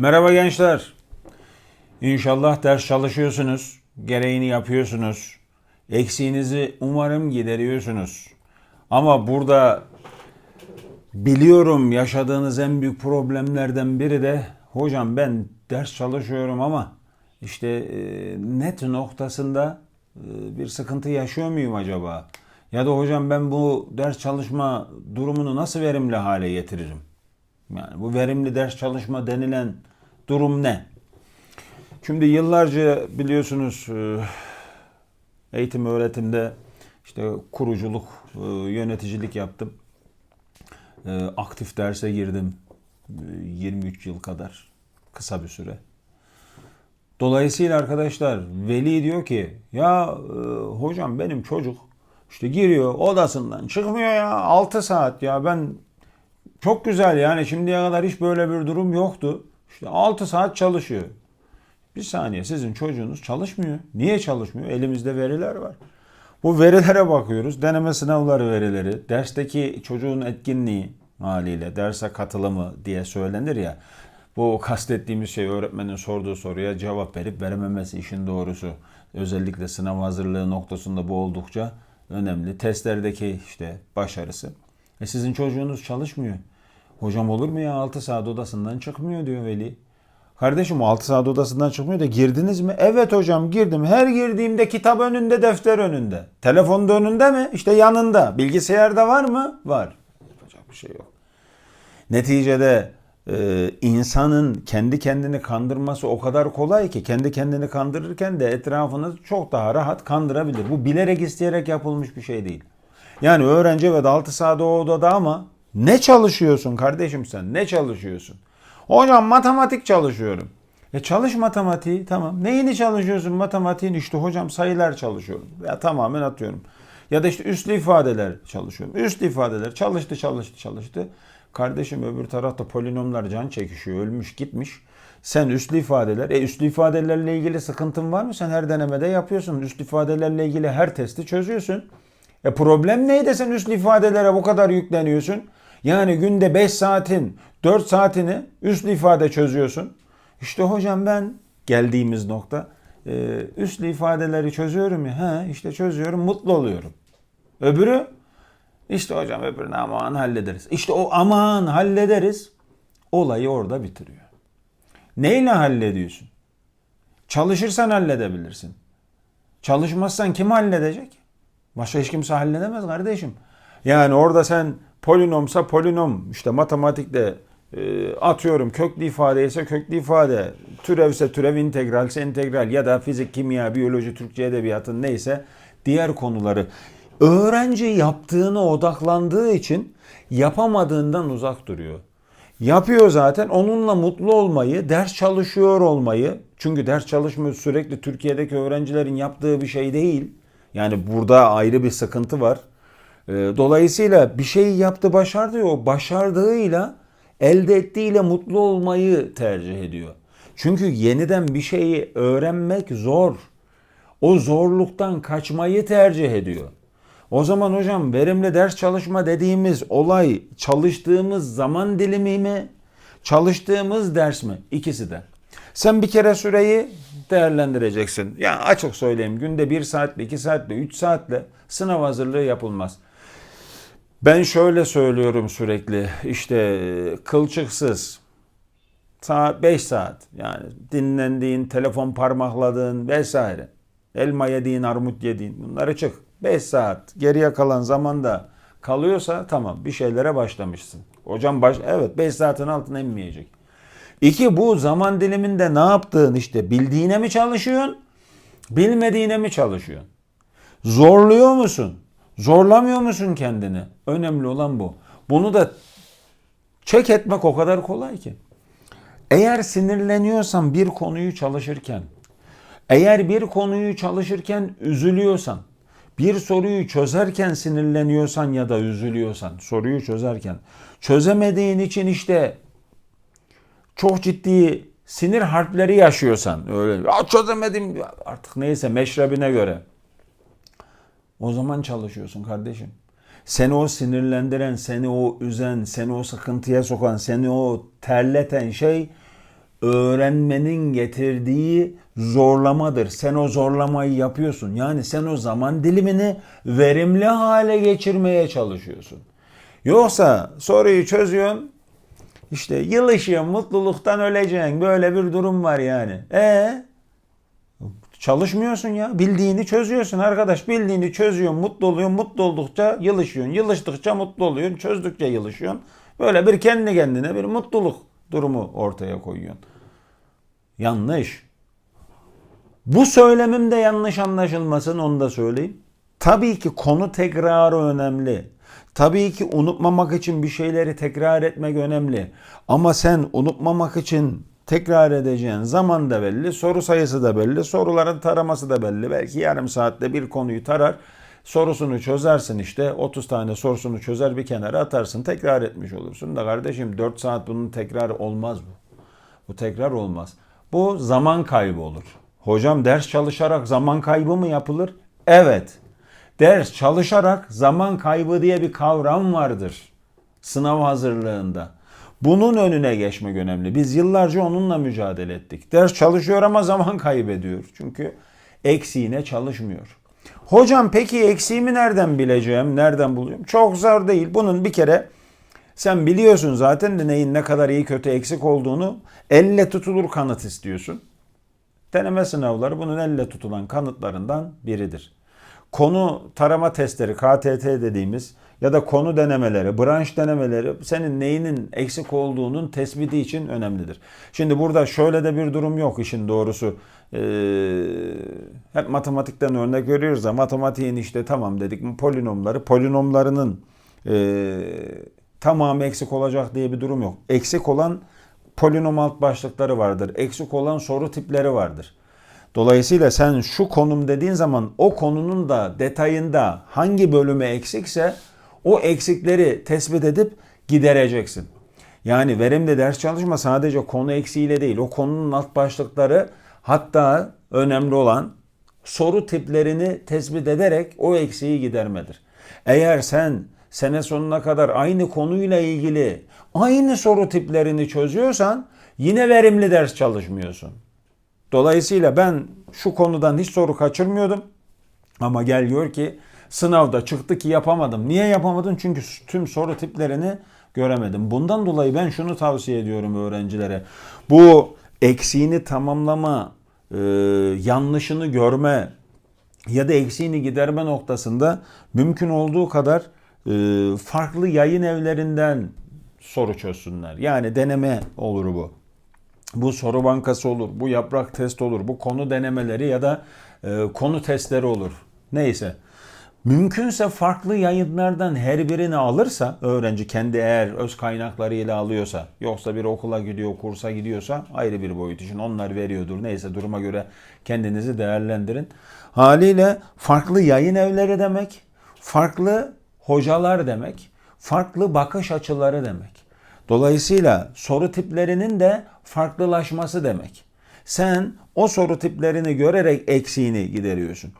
Merhaba gençler. İnşallah ders çalışıyorsunuz. Gereğini yapıyorsunuz. Eksiğinizi umarım gideriyorsunuz. Ama burada biliyorum yaşadığınız en büyük problemlerden biri de hocam ben ders çalışıyorum ama işte e, net noktasında e, bir sıkıntı yaşıyor muyum acaba? Ya da hocam ben bu ders çalışma durumunu nasıl verimli hale getiririm? Yani bu verimli ders çalışma denilen durum ne? Şimdi yıllarca biliyorsunuz e, eğitim öğretimde işte kuruculuk, e, yöneticilik yaptım. E, Aktif derse girdim. E, 23 yıl kadar kısa bir süre. Dolayısıyla arkadaşlar veli diyor ki ya hocam benim çocuk işte giriyor odasından çıkmıyor ya 6 saat ya ben çok güzel yani şimdiye kadar hiç böyle bir durum yoktu. İşte 6 saat çalışıyor. Bir saniye sizin çocuğunuz çalışmıyor. Niye çalışmıyor? Elimizde veriler var. Bu verilere bakıyoruz. Deneme sınavları verileri, dersteki çocuğun etkinliği haliyle, derse katılımı diye söylenir ya. Bu kastettiğimiz şey öğretmenin sorduğu soruya cevap verip verememesi işin doğrusu. Özellikle sınav hazırlığı noktasında bu oldukça önemli. Testlerdeki işte başarısı. E sizin çocuğunuz çalışmıyor. Hocam olur mu ya 6 saat odasından çıkmıyor diyor veli. Kardeşim o 6 saat odasından çıkmıyor da girdiniz mi? Evet hocam girdim. Her girdiğimde kitap önünde, defter önünde. Telefon da önünde mi? İşte yanında. Bilgisayarda var mı? Var. Yapacak bir şey yok. Neticede e, insanın kendi kendini kandırması o kadar kolay ki kendi kendini kandırırken de etrafını çok daha rahat kandırabilir. Bu bilerek isteyerek yapılmış bir şey değil. Yani öğrenci evet 6 saat o odada ama ne çalışıyorsun kardeşim sen? Ne çalışıyorsun? Hocam matematik çalışıyorum. E çalış matematiği tamam. Neyini çalışıyorsun matematiğin? İşte hocam sayılar çalışıyorum. Ya tamamen atıyorum. Ya da işte üslü ifadeler çalışıyorum. Üslü ifadeler çalıştı çalıştı çalıştı. Kardeşim öbür tarafta polinomlar can çekişiyor. Ölmüş gitmiş. Sen üslü ifadeler, e üslü ifadelerle ilgili sıkıntın var mı? Sen her denemede yapıyorsun. Üslü ifadelerle ilgili her testi çözüyorsun. E problem neydi sen üslü ifadelere bu kadar yükleniyorsun? Yani günde 5 saatin 4 saatini üslü ifade çözüyorsun. İşte hocam ben geldiğimiz nokta e, üslü ifadeleri çözüyorum ya. He, işte çözüyorum mutlu oluyorum. Öbürü işte hocam öbürünü aman hallederiz. İşte o aman hallederiz olayı orada bitiriyor. Neyle hallediyorsun? Çalışırsan halledebilirsin. Çalışmazsan kim halledecek? Başka hiç kimse halledemez kardeşim. Yani orada sen polinomsa polinom, işte matematikte e, atıyorum köklü ifade ise köklü ifade, türevse türev, integralse integral ya da fizik, kimya, biyoloji, Türkçe edebiyatın neyse diğer konuları öğrenci yaptığına odaklandığı için yapamadığından uzak duruyor. Yapıyor zaten onunla mutlu olmayı, ders çalışıyor olmayı. Çünkü ders çalışma sürekli Türkiye'deki öğrencilerin yaptığı bir şey değil. Yani burada ayrı bir sıkıntı var. Ee, Dolayısıyla bir şeyi yaptı başardı o başardığıyla elde ettiğiyle mutlu olmayı tercih ediyor. Çünkü yeniden bir şeyi öğrenmek zor. O zorluktan kaçmayı tercih ediyor. O zaman hocam verimli ders çalışma dediğimiz olay çalıştığımız zaman dilimi mi, çalıştığımız ders mi? İkisi de. Sen bir kere süreyi değerlendireceksin. Yani açık söyleyeyim günde 1 saatle, 2 saatle, 3 saatle sınav hazırlığı yapılmaz. Ben şöyle söylüyorum sürekli işte kılçıksız saat 5 saat yani dinlendiğin, telefon parmakladığın vesaire. Elma yediğin, armut yediğin bunları çık. 5 saat geriye kalan zamanda kalıyorsa tamam bir şeylere başlamışsın. Hocam baş evet 5 saatin altına inmeyecek. İki bu zaman diliminde ne yaptığın işte bildiğine mi çalışıyorsun? Bilmediğine mi çalışıyorsun? Zorluyor musun? Zorlamıyor musun kendini? Önemli olan bu. Bunu da çek etmek o kadar kolay ki. Eğer sinirleniyorsan bir konuyu çalışırken, eğer bir konuyu çalışırken üzülüyorsan, bir soruyu çözerken sinirleniyorsan ya da üzülüyorsan, soruyu çözerken, çözemediğin için işte çok ciddi sinir harpleri yaşıyorsan, öyle ya çözemedim artık neyse meşrebine göre. O zaman çalışıyorsun kardeşim. Seni o sinirlendiren, seni o üzen, seni o sıkıntıya sokan, seni o terleten şey öğrenmenin getirdiği zorlamadır. Sen o zorlamayı yapıyorsun. Yani sen o zaman dilimini verimli hale geçirmeye çalışıyorsun. Yoksa soruyu çözüyorsun. İşte yılışıyorsun, mutluluktan öleceksin. Böyle bir durum var yani. E Çalışmıyorsun ya. Bildiğini çözüyorsun arkadaş. Bildiğini çözüyorsun, mutlu oluyorsun. Mutlu oldukça yılışıyorsun. Yılıştıkça mutlu oluyorsun. Çözdükçe yılışıyorsun. Böyle bir kendi kendine bir mutluluk durumu ortaya koyuyorsun. Yanlış. Bu söylemim de yanlış anlaşılmasın onu da söyleyeyim. Tabii ki konu tekrarı önemli. Tabii ki unutmamak için bir şeyleri tekrar etmek önemli. Ama sen unutmamak için tekrar edeceğin zaman da belli, soru sayısı da belli, soruların taraması da belli. Belki yarım saatte bir konuyu tarar, sorusunu çözersin işte 30 tane sorusunu çözer bir kenara atarsın tekrar etmiş olursun da kardeşim 4 saat bunun tekrar olmaz bu. Bu tekrar olmaz. Bu zaman kaybı olur. Hocam ders çalışarak zaman kaybı mı yapılır? Evet. Ders çalışarak zaman kaybı diye bir kavram vardır. Sınav hazırlığında. Bunun önüne geçmek önemli. Biz yıllarca onunla mücadele ettik. Ders çalışıyor ama zaman kaybediyor. Çünkü eksiğine çalışmıyor. Hocam peki eksiğimi nereden bileceğim? Nereden buluyorum? Çok zor değil. Bunun bir kere sen biliyorsun zaten de neyin ne kadar iyi kötü eksik olduğunu elle tutulur kanıt istiyorsun. Deneme sınavları bunun elle tutulan kanıtlarından biridir. Konu tarama testleri KTT dediğimiz ya da konu denemeleri, branş denemeleri senin neyinin eksik olduğunun tespiti için önemlidir. Şimdi burada şöyle de bir durum yok işin doğrusu. Ee, hep matematikten örnek veriyoruz da matematiğin işte tamam dedik polinomları, polinomlarının e, tamamı eksik olacak diye bir durum yok. Eksik olan polinom alt başlıkları vardır. Eksik olan soru tipleri vardır. Dolayısıyla sen şu konum dediğin zaman o konunun da detayında hangi bölümü eksikse o eksikleri tespit edip gidereceksin. Yani verimli ders çalışma sadece konu eksiğiyle değil. O konunun alt başlıkları hatta önemli olan soru tiplerini tespit ederek o eksiği gidermedir. Eğer sen sene sonuna kadar aynı konuyla ilgili aynı soru tiplerini çözüyorsan yine verimli ders çalışmıyorsun. Dolayısıyla ben şu konudan hiç soru kaçırmıyordum. Ama gel gör ki sınavda çıktı ki yapamadım. Niye yapamadım? Çünkü tüm soru tiplerini göremedim. Bundan dolayı ben şunu tavsiye ediyorum öğrencilere. Bu eksiğini tamamlama, e, yanlışını görme ya da eksiğini giderme noktasında mümkün olduğu kadar e, farklı yayın evlerinden soru çözsünler. Yani deneme olur bu. Bu soru bankası olur, bu yaprak test olur, bu konu denemeleri ya da e, konu testleri olur. Neyse. Mümkünse farklı yayınlardan her birini alırsa öğrenci kendi eğer öz kaynaklarıyla alıyorsa yoksa bir okula gidiyor kursa gidiyorsa ayrı bir boyut için onlar veriyordur. Neyse duruma göre kendinizi değerlendirin. Haliyle farklı yayın evleri demek, farklı hocalar demek, farklı bakış açıları demek. Dolayısıyla soru tiplerinin de farklılaşması demek. Sen o soru tiplerini görerek eksiğini gideriyorsun.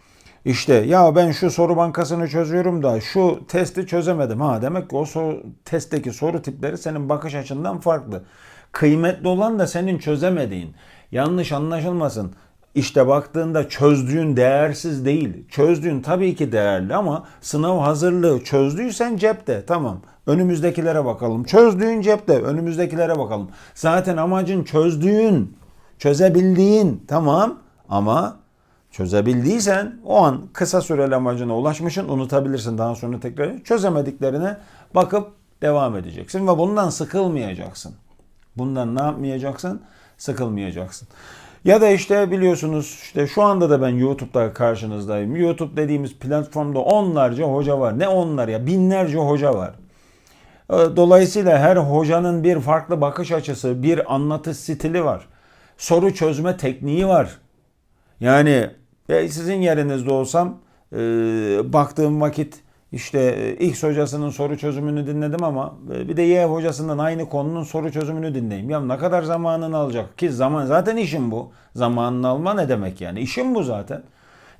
İşte ya ben şu soru bankasını çözüyorum da şu testi çözemedim. Ha demek ki o soru, testteki soru tipleri senin bakış açından farklı. Kıymetli olan da senin çözemediğin. Yanlış anlaşılmasın. İşte baktığında çözdüğün değersiz değil. Çözdüğün tabii ki değerli ama sınav hazırlığı çözdüysen cepte. Tamam. Önümüzdekilere bakalım. Çözdüğün cepte. Önümüzdekilere bakalım. Zaten amacın çözdüğün, çözebildiğin. Tamam. Ama çözebildiysen o an kısa süreli amacına ulaşmışsın. Unutabilirsin daha sonra tekrar. Çözemediklerine bakıp devam edeceksin ve bundan sıkılmayacaksın. Bundan ne yapmayacaksın? Sıkılmayacaksın. Ya da işte biliyorsunuz işte şu anda da ben YouTube'da karşınızdayım. YouTube dediğimiz platformda onlarca hoca var. Ne onlar ya? Binlerce hoca var. Ee, Dolayısıyla her hocanın bir farklı bakış açısı, bir anlatış stili var. Soru çözme tekniği var. Yani e, sizin yerinizde olsam e, baktığım vakit işte e, X hocasının soru çözümünü dinledim ama e, bir de Y hocasının aynı konunun soru çözümünü dinleyeyim. Ya ne kadar zamanını alacak ki zaman zaten işim bu. Zamanını alma ne demek yani? İşim bu zaten.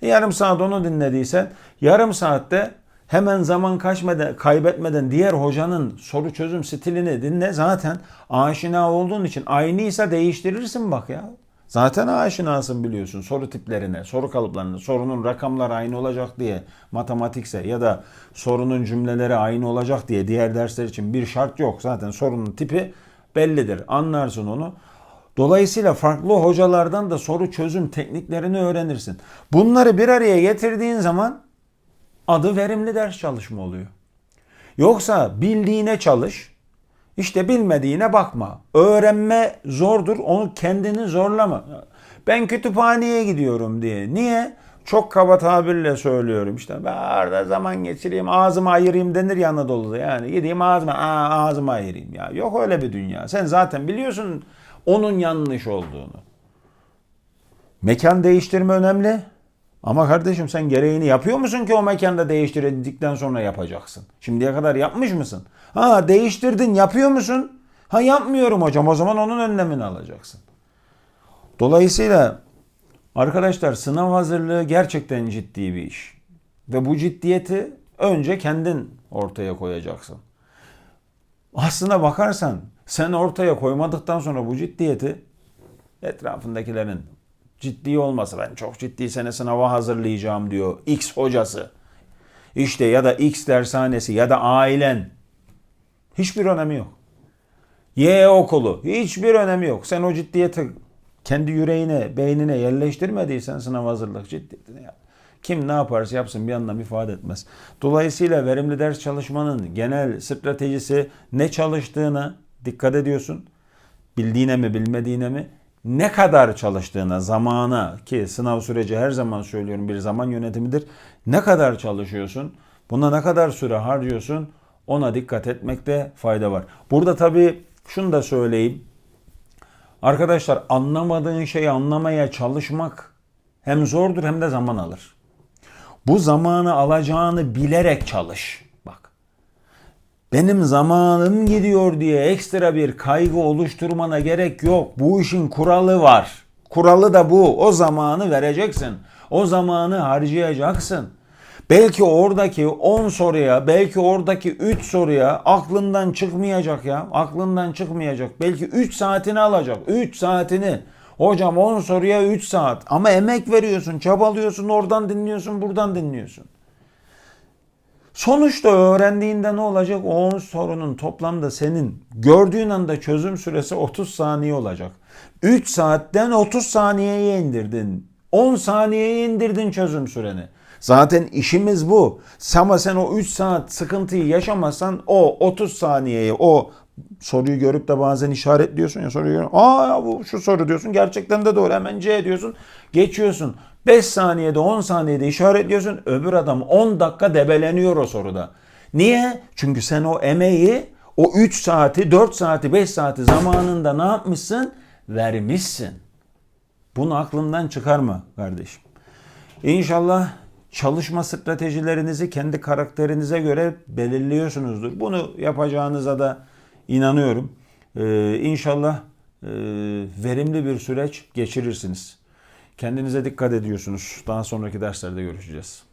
E, yarım saat onu dinlediysen yarım saatte Hemen zaman kaçmadan, kaybetmeden diğer hocanın soru çözüm stilini dinle. Zaten aşina olduğun için aynıysa değiştirirsin bak ya. Zaten aşinasın biliyorsun soru tiplerine, soru kalıplarına, sorunun rakamları aynı olacak diye matematikse ya da sorunun cümleleri aynı olacak diye diğer dersler için bir şart yok. Zaten sorunun tipi bellidir. Anlarsın onu. Dolayısıyla farklı hocalardan da soru çözüm tekniklerini öğrenirsin. Bunları bir araya getirdiğin zaman adı verimli ders çalışma oluyor. Yoksa bildiğine çalış, işte bilmediğine bakma. Öğrenme zordur, onu kendini zorlama. Ben kütüphaneye gidiyorum diye. Niye? Çok kaba tabirle söylüyorum işte. Ben arada zaman geçireyim, ağzımı ayırayım denir ya Anadolu'da. Yani gideyim ağzıma, aa, ağzımı ayırayım ya. Yok öyle bir dünya. Sen zaten biliyorsun onun yanlış olduğunu. Mekan değiştirme önemli. Ama kardeşim sen gereğini yapıyor musun ki o mekanda değiştirdikten sonra yapacaksın? Şimdiye kadar yapmış mısın? Ha değiştirdin yapıyor musun? Ha yapmıyorum hocam o zaman onun önlemini alacaksın. Dolayısıyla arkadaşlar sınav hazırlığı gerçekten ciddi bir iş. Ve bu ciddiyeti önce kendin ortaya koyacaksın. Aslına bakarsan sen ortaya koymadıktan sonra bu ciddiyeti etrafındakilerin ciddi olması ben çok ciddi sene sınava hazırlayacağım diyor X hocası. İşte ya da X dershanesi ya da ailen hiçbir önemi yok. Y okulu hiçbir önemi yok. Sen o ciddiyeti kendi yüreğine, beynine yerleştirmediysen sınav hazırlık ciddiyetini yap. Kim ne yaparsa yapsın bir anlam ifade etmez. Dolayısıyla verimli ders çalışmanın genel stratejisi ne çalıştığına dikkat ediyorsun. Bildiğine mi bilmediğine mi ne kadar çalıştığına, zamana ki sınav süreci her zaman söylüyorum bir zaman yönetimidir. Ne kadar çalışıyorsun? Buna ne kadar süre harcıyorsun? Ona dikkat etmekte fayda var. Burada tabii şunu da söyleyeyim. Arkadaşlar anlamadığın şeyi anlamaya çalışmak hem zordur hem de zaman alır. Bu zamanı alacağını bilerek çalış. Benim zamanım gidiyor diye ekstra bir kaygı oluşturmana gerek yok. Bu işin kuralı var. Kuralı da bu. O zamanı vereceksin. O zamanı harcayacaksın. Belki oradaki 10 soruya, belki oradaki 3 soruya aklından çıkmayacak ya. Aklından çıkmayacak. Belki 3 saatini alacak. 3 saatini. Hocam 10 soruya 3 saat. Ama emek veriyorsun, çabalıyorsun, oradan dinliyorsun, buradan dinliyorsun. Sonuçta öğrendiğinde ne olacak? O 10 sorunun toplamda senin gördüğün anda çözüm süresi 30 saniye olacak. 3 saatten 30 saniyeye indirdin. 10 saniyeye indirdin çözüm süreni. Zaten işimiz bu. Ama sen o 3 saat sıkıntıyı yaşamazsan o 30 saniyeye o soruyu görüp de bazen işaretliyorsun ya soruyu görüp aa bu şu soru diyorsun gerçekten de doğru hemen C diyorsun geçiyorsun 5 saniyede 10 saniyede işaretliyorsun öbür adam 10 dakika debeleniyor o soruda. Niye? Çünkü sen o emeği o 3 saati 4 saati 5 saati zamanında ne yapmışsın? Vermişsin. Bunu aklından çıkarma kardeşim. İnşallah çalışma stratejilerinizi kendi karakterinize göre belirliyorsunuzdur. Bunu yapacağınıza da inanıyorum. Ee, inşallah e, verimli bir süreç geçirirsiniz. Kendinize dikkat ediyorsunuz. Daha sonraki derslerde görüşeceğiz.